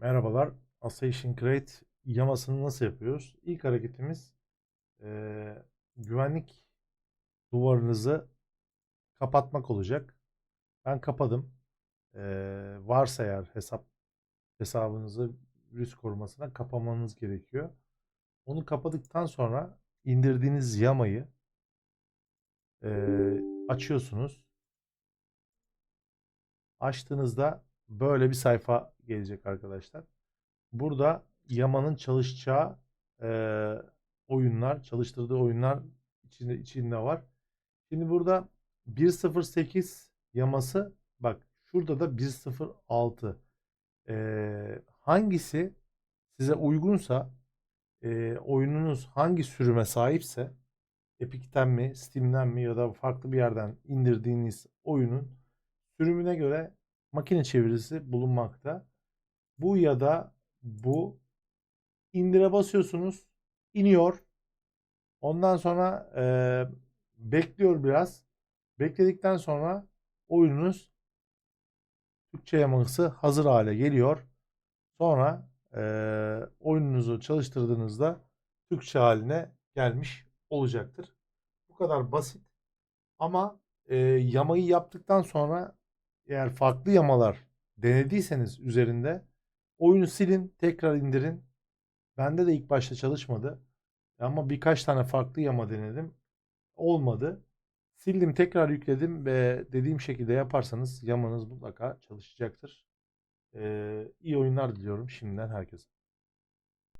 Merhabalar. Assassin's Creed yamasını nasıl yapıyoruz? İlk hareketimiz eee, güvenlik duvarınızı kapatmak olacak. Ben kapadım. Eee, varsa eğer hesap hesabınızı virüs korumasına kapamanız gerekiyor. Onu kapadıktan sonra indirdiğiniz yamayı eee, açıyorsunuz. Açtığınızda böyle bir sayfa gelecek arkadaşlar. Burada Yama'nın çalışacağı eee, oyunlar, çalıştırdığı oyunlar içinde içinde var. Şimdi burada 1.08 yaması bak şurada da 1.06 Eee, hangisi size uygunsa eee, oyununuz hangi sürüme sahipse Epic'ten mi, Steam'den mi ya da farklı bir yerden indirdiğiniz oyunun sürümüne göre makine çevirisi bulunmakta. Bu ya da bu indire basıyorsunuz, iniyor. Ondan sonra eee, bekliyor biraz. Bekledikten sonra oyununuz Türkçe yaması hazır hale geliyor. Sonra eee, oyununuzu çalıştırdığınızda Türkçe haline gelmiş olacaktır. Bu kadar basit. Ama eee, yamayı yaptıktan sonra eğer farklı yamalar denediyseniz üzerinde oyunu silin, tekrar indirin. Bende de ilk başta çalışmadı. Ama birkaç tane farklı yama denedim. Olmadı. Sildim, tekrar yükledim ve dediğim şekilde yaparsanız yamanız mutlaka çalışacaktır. Ee, iyi oyunlar diliyorum şimdiden herkese.